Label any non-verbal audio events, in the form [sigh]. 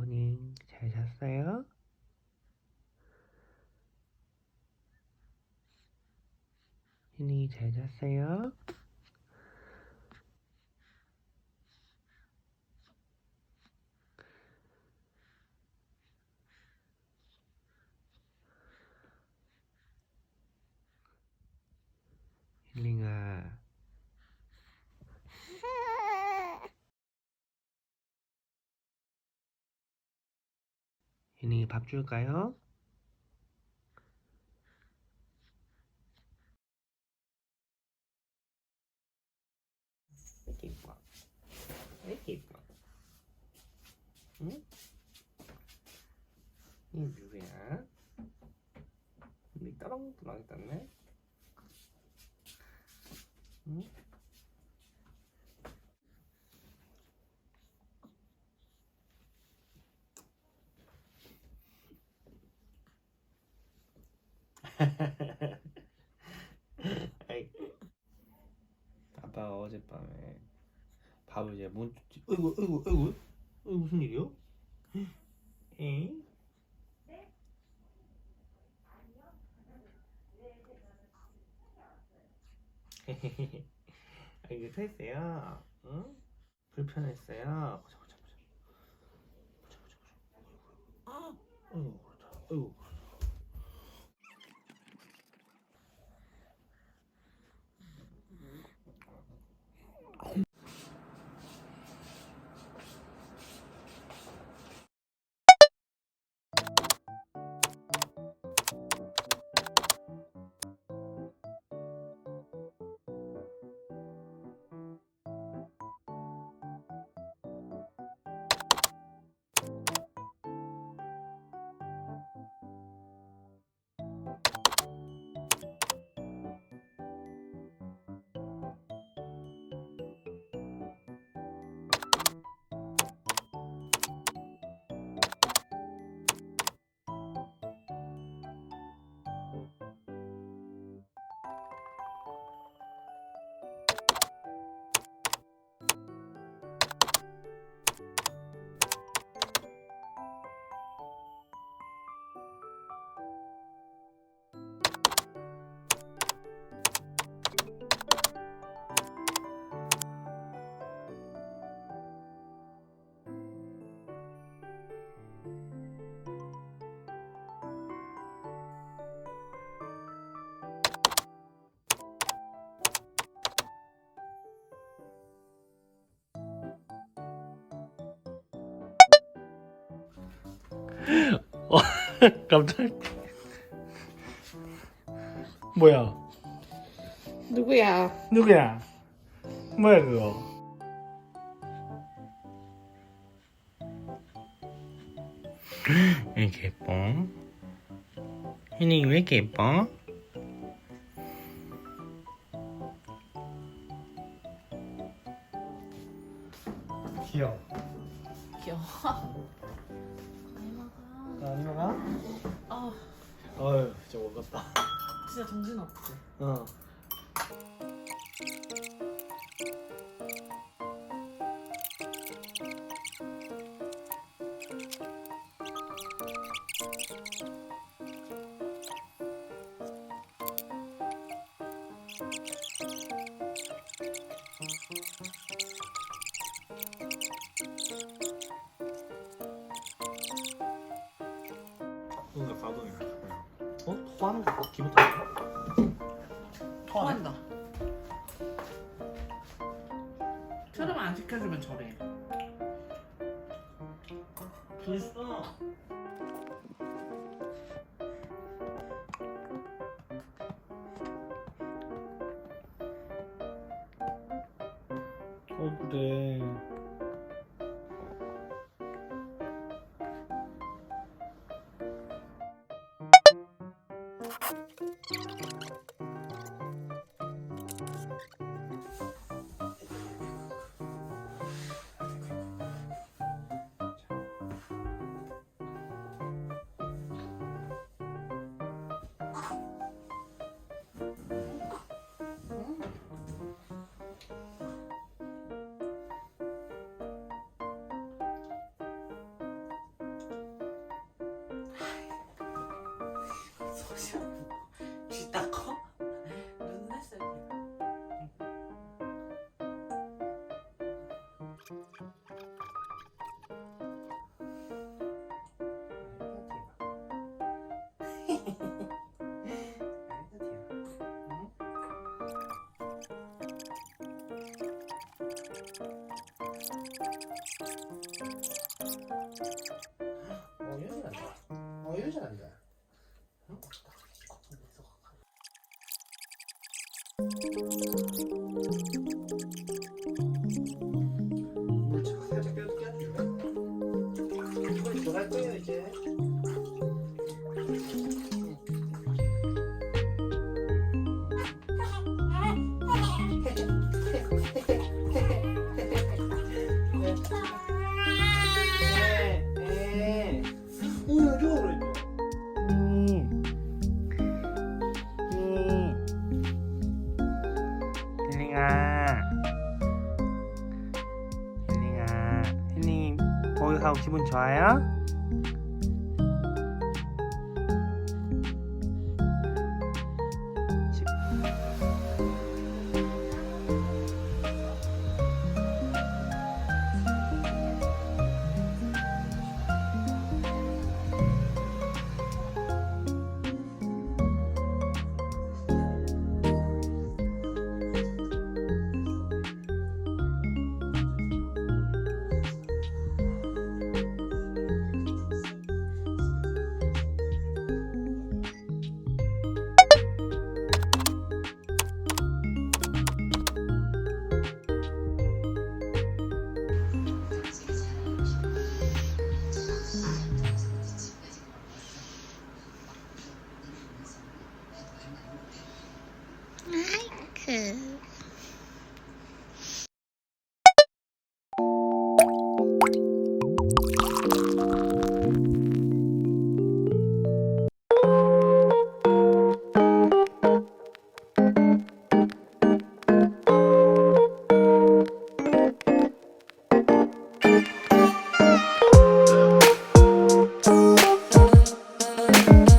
모닝 잘 잤어요? 희니 잘 잤어요? 희니 밥 줄까요? 이 누구야? 우리 따랑따랑 떴네? 응? 아이, 아빠가 어젯 밤에 밥을 이제 못 줬지. 어이구, 어이구, 어이구, 어이구 무슨 일이요? 에이? 아, 이게 됐어요. 응? 불편했어요. 보자, 보자, 보자. 보자, 보자, 보자. 아, 어이구, 그렇다. 어이구. [laughs] 깜짝. 뭐야? 누구야? 누구야? 뭐야 그거? 왜 이렇게 예뻐? 희니 왜 이렇게 예뻐? 귀여워. 안 나가? 아, 어휴 진짜 먹었다 진짜 정신 없지. 어 뭔가 가동이 어? 토하는 거 기분 탓이야? 토하네? 토한다. 트름 안 시켜주면 저래. 불써 어 그래 귀 응? 가고 기분 좋아요?